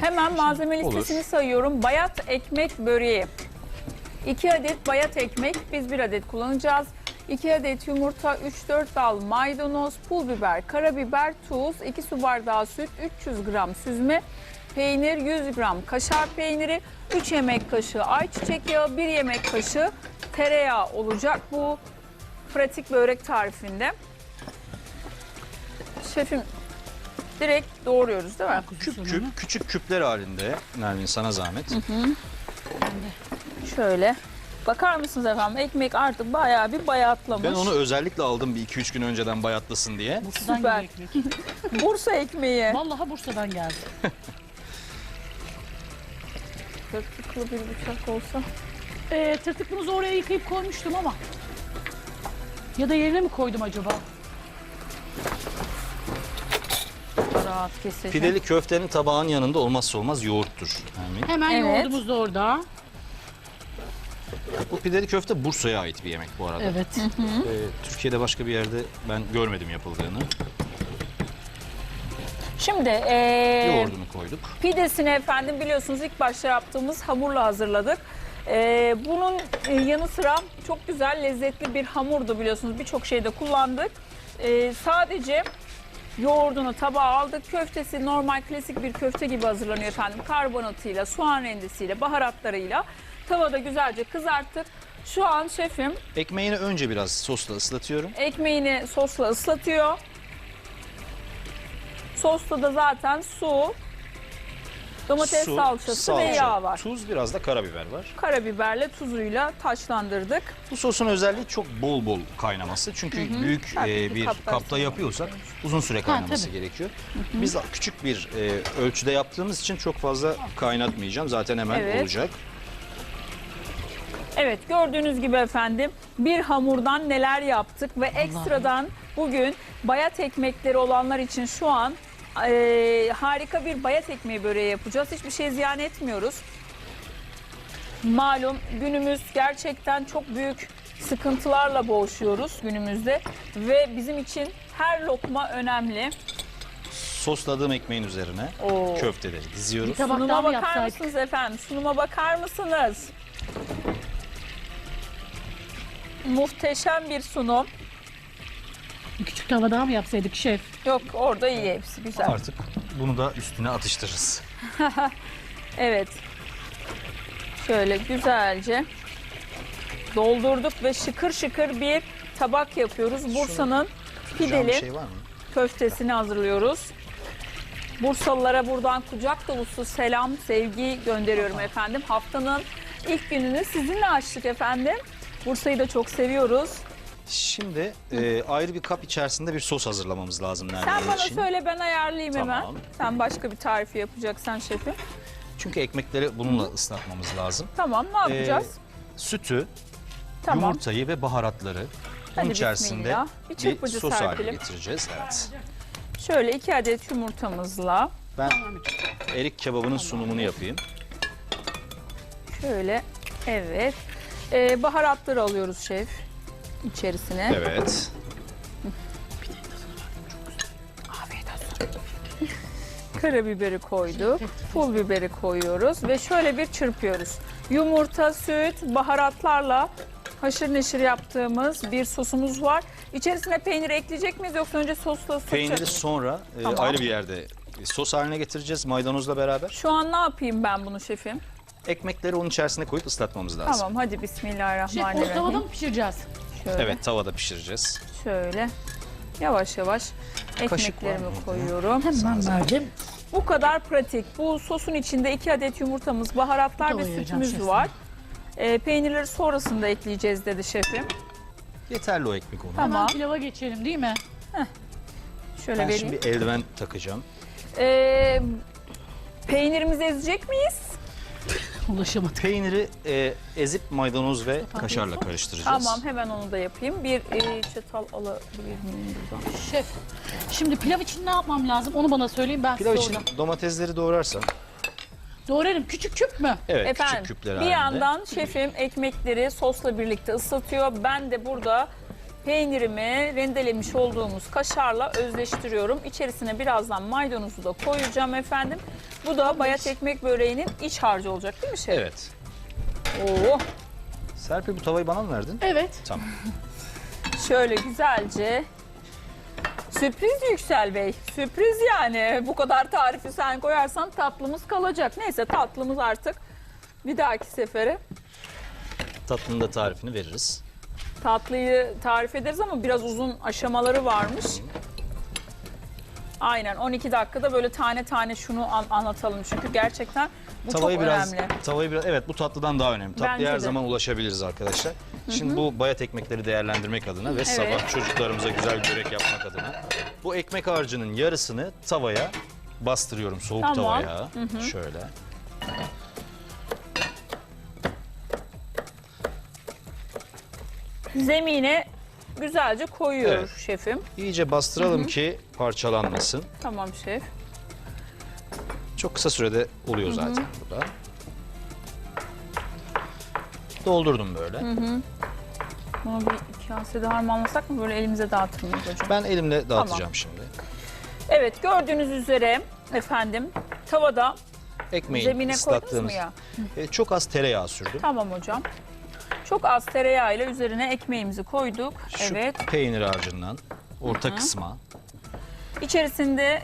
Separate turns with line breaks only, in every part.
Hemen malzeme listesini
Olur.
sayıyorum. Bayat ekmek böreği. 2 adet bayat ekmek, biz 1 adet kullanacağız. 2 adet yumurta, 3-4 dal maydanoz, pul biber, karabiber, tuz, 2 su bardağı süt, 300 gram süzme, peynir, 100 gram kaşar peyniri, 3 yemek kaşığı ayçiçek yağı, 1 yemek kaşığı tereyağı olacak bu pratik börek tarifinde. Şefim direkt doğruyoruz değil mi?
Küp küp, küçük küpler halinde Nermin sana zahmet.
Şöyle. Bakar mısınız efendim? Ekmek artık bayağı bir bayatlamış.
Ben onu özellikle aldım bir 2-3 gün önceden bayatlasın diye.
Bursa'dan
Süper.
geliyor ekmek.
Bursa ekmeği.
Vallahi Bursa'dan geldi.
Tırtıklı bir bıçak olsa.
Ee, tırtıklınızı oraya yıkayıp koymuştum ama. Ya da yerine mi koydum acaba?
Rahat keseceğim.
Pideli köftenin tabağın yanında olmazsa olmaz yoğurttur. Nermin.
Hemen
Evet.
yoğurdumuz da orada.
Bu pideli köfte Bursa'ya ait bir yemek bu arada.
Evet.
Ee, Türkiye'de başka bir yerde ben görmedim yapıldığını.
Şimdi ee,
Yoğurdunu koyduk.
pidesini efendim biliyorsunuz ilk başta yaptığımız hamurla hazırladık. Ee, bunun e, yanı sıra çok güzel lezzetli bir hamurdu biliyorsunuz birçok şeyde kullandık. Ee, sadece yoğurdunu tabağa aldık. Köftesi normal klasik bir köfte gibi hazırlanıyor efendim. Karbonatıyla, soğan rendesiyle, baharatlarıyla tavada güzelce kızarttık. Şu an şefim
Ekmeğini önce biraz sosla ıslatıyorum.
ekmeğini sosla ıslatıyor. Sosta da zaten su, domates
Su,
salçası ve
salça,
yağ var.
Tuz, biraz da karabiber var.
Karabiberle tuzuyla taçlandırdık.
Bu sosun özelliği çok bol bol kaynaması. Çünkü büyük
Tabii
e,
ki
bir kapta
için.
yapıyorsak uzun süre kaynaması
tabii.
gerekiyor. Biz küçük bir e, ölçüde yaptığımız için çok fazla kaynatmayacağım. Zaten hemen
Evet.
olacak.
Evet gördüğünüz gibi efendim bir hamurdan neler yaptık ve ekstradan bugün bayat ekmekleri olanlar için şu an eee, harika bir bayat ekmeği böreği yapacağız. Hiçbir şey ziyan etmiyoruz. Malum günümüz gerçekten çok büyük sıkıntılarla boğuşuyoruz günümüzde ve bizim için her lokma önemli.
Sosladığım ekmeğin üzerine
Oo.
köfteleri diziyoruz.
Bir tabak daha
Sunuma
mı
bakar
yapsaydık?
mısınız efendim? Sunuma bakar mısınız? Muhteşem bir sunum.
Bir küçük tava daha mı yapsaydık şef?
Yok orada iyi hepsi güzel.
Artık bunu da üstüne atıştırırız.
Evet. Şöyle güzelce doldurduk ve şıkır şıkır bir tabak yapıyoruz. Bursa'nın pideli
şey
köftesini hazırlıyoruz. Bursalılara buradan kucak dolusu selam, sevgi gönderiyorum efendim. Haftanın ilk gününü sizinle açtık efendim. Bursa'yı da çok seviyoruz.
Şimdi e, ayrı bir kap içerisinde bir sos hazırlamamız lazım
Sen
Nermin
bana
için.
söyle ben ayarlayayım hemen.
Tamam.
Sen başka bir tarifi yapacaksan şefim.
Çünkü ekmekleri bununla ıslatmamız lazım.
Tamam ne yapacağız?
Ee, sütü,
tamam.
yumurtayı ve baharatları bunun
Hadi
içerisinde
bismillah. Bir
bir,
çırpıcı
sos haline
serpelim.
getireceğiz. Evet.
Şöyle iki adet yumurtamızla
Ben erik kebabının sunumunu yapayım.
şöyle evet. Ee, baharatları alıyoruz şef içerisine.
Evet.
Afiyet olsun. Karabiberi koyduk. Pul biberi koyuyoruz ve şöyle bir çırpıyoruz. Yumurta, süt, baharatlarla haşır neşir yaptığımız bir sosumuz var. İçerisine peynir ekleyecek miyiz yoksa önce sosla ısıtacak
Peyniri sonra e,
Tamam.
ayrı bir yerde sos haline getireceğiz maydanozla beraber.
Şu an ne yapayım ben bunu şefim?
Ekmekleri onun içerisine koyup ıslatmamız lazım.
Tamam hadi
Şef o
bismillahirrahmanirrahim.
tavada mı pişireceğiz?
Şöyle,
Evet tavada pişireceğiz.
şöyle yavaş yavaş ekmeklerimi koyuyorum.
Hemen verdim.
Bu kadar pratik. Bu sosun içinde iki adet yumurtamız, baharatlar ve sütümüz
şefim.
var. Ee, peynirleri sonrasında ekleyeceğiz dedi şefim.
Yeterli o ekmek ona.
Tamam.
Hemen pilava geçelim değil mi?
Şöyle
Ben
vereyim.
şimdi eldiven takacağım.
Ee, peynirimizi ezecek miyiz?
Ulaşamadık.
Peyniri e, ezip maydanoz ve kaşarla karıştıracağız.
Tamam hemen onu da yapayım. Bir e, çatal alabilir miyim buradan?
Şef, şimdi pilav için ne yapmam lazım? Onu bana söyleyin ben
Pilav
size
için
oradan.
domatesleri doğrarsan.
Doğrarım. Küçük küp mü?
Evet
Efendim
küçük küpler
bir
halinde.
yandan şefim ekmekleri sosla birlikte ıslatıyor. Ben de burada peynirimi rendelemiş olduğumuz kaşarla özleştiriyorum. İçerisine birazdan maydanozu da koyacağım efendim. Bu da bayat ekmek böreğinin iç harcı olacak değil mi şef?
Evet.
Oo,
Serpil bu tavayı bana mı verdin?
Evet.
Tamam.
şöyle güzelce. Sürpriz Yüksel Bey. Sürpriz yani. Bu kadar tarifi sen koyarsan tatlımız kalacak. Neyse tatlımız artık bir dahaki sefere
Tatlının da tarifini veririz.
Tatlıyı tarif ederiz ama biraz uzun aşamaları varmış. Aynen 12 dakikada böyle tane tane şunu an- anlatalım çünkü gerçekten bu
tavayı
çok
biraz
önemli.
tavayı biraz evet bu tatlıdan daha önemli. Tatlıya
Bence
her
de.
zaman ulaşabiliriz arkadaşlar. Şimdi bu bayat ekmekleri değerlendirmek adına ve sabah çocuklarımıza güzel börek yapmak adına bu ekmek harcının yarısını tavaya bastırıyorum soğuk
Tamam.
tavaya. Şöyle.
Zemine güzelce koyuyoruz
Evet.
şefim.
İyice bastıralım ki parçalanmasın.
Tamam şef.
Çok kısa sürede oluyor zaten burada. Doldurdum böyle.
Bunu bir kasede harmanlasak mı böyle elimize dağıtır mıyız hocam?
Ben elimle dağıtacağım şimdi.
Evet gördüğünüz üzere efendim tavada
Ekmeği
zemine koydunuz mu
ıslattığımız.
ya?
E, çok az tereyağı sürdüm.
Tamam hocam. Çok az tereyağıyla üzerine ekmeğimizi koyduk.
Şu
Evet.
peynir harcından orta kısma
İçerisinde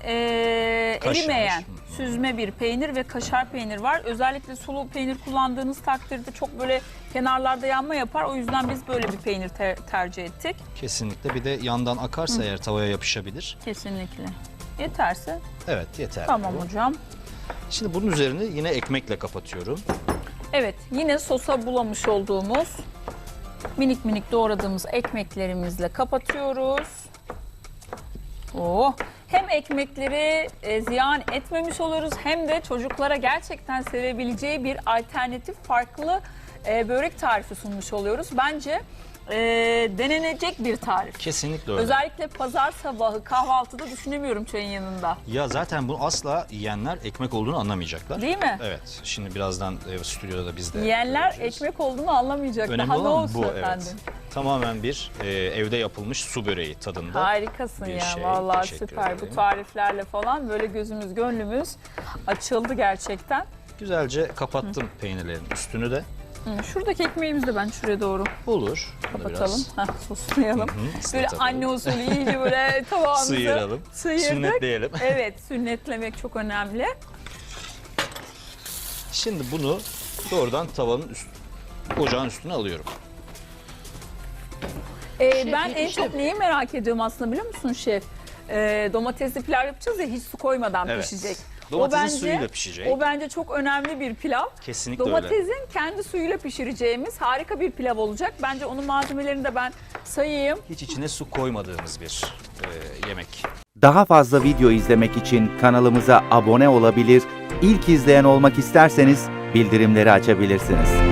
Kaşar.
erimeyen
Hı.
süzme bir peynir ve kaşar peynir var. Özellikle sulu peynir kullandığınız takdirde çok böyle kenarlarda yanma yapar. O yüzden biz böyle bir peynir te- tercih ettik.
kesinlikle bir de yandan akarsa eğer tavaya yapışabilir.
Kesinlikle. Yeterse
Evet yeter.
tamam
bu.
hocam.
Şimdi bunun üzerini yine ekmekle kapatıyorum.
Evet yine sosa bulamış olduğumuz minik minik doğradığımız ekmeklerimizle kapatıyoruz. Oh. Hem ekmekleri e, ziyan etmemiş oluruz hem de çocuklara gerçekten sevebileceği bir alternatif farklı e, börek tarifi sunmuş oluyoruz. Bence e, denenecek bir tarif.
Kesinlikle öyle.
Özellikle pazar sabahı kahvaltıda düşünemiyorum çayın yanında.
Ya zaten bunu asla yiyenler ekmek olduğunu anlamayacaklar.
Değil mi?
Evet. Şimdi birazdan e, stüdyoda da biz de
Yiyenler
göreceğiz.
ekmek olduğunu anlamayacak.
Önemli
Daha ne
olan
olsun
bu
efendim.
evet. Tamamen bir e, evde yapılmış su böreği tadında.
Harikasın
bir
ya
şey.
vallahi
Teşekkür
süper.
ederim.
Bu tariflerle falan böyle gözümüz gönlümüz açıldı gerçekten.
Güzelce kapattım peynirlerin üstünü de.
Hı, Şuradaki ekmeğimizi de ben şuraya doğru
Olur. Bunu
kapatalım.
biraz
Heh, soslayalım.
Hı hı,
Böyle anne usulü iyice böyle tabağımızı
sıyıralım.
sıyırdık.
Sünnetleyelim.
Evet sünnetlemek çok önemli.
Şimdi bunu doğrudan tavanın üst, ocağın üstüne alıyorum.
Ee, ben en
yetiştim.
çok neyi merak ediyorum aslında biliyor musun şef? Ee, domatesli pilav yapacağız ya hiç su koymadan
Evet.
pişecek.
Domatesin suyuyla pişecek.
O bence çok önemli bir pilav.
Kesinlikle öyle.
Domatesin kendi suyuyla pişireceğimiz harika bir pilav olacak. Bence onun malzemelerini de ben sayayım.
Hiç içine su koymadığımız bir e, yemek.
Daha fazla video izlemek için kanalımıza abone olabilir, ilk izleyen olmak isterseniz bildirimleri açabilirsiniz.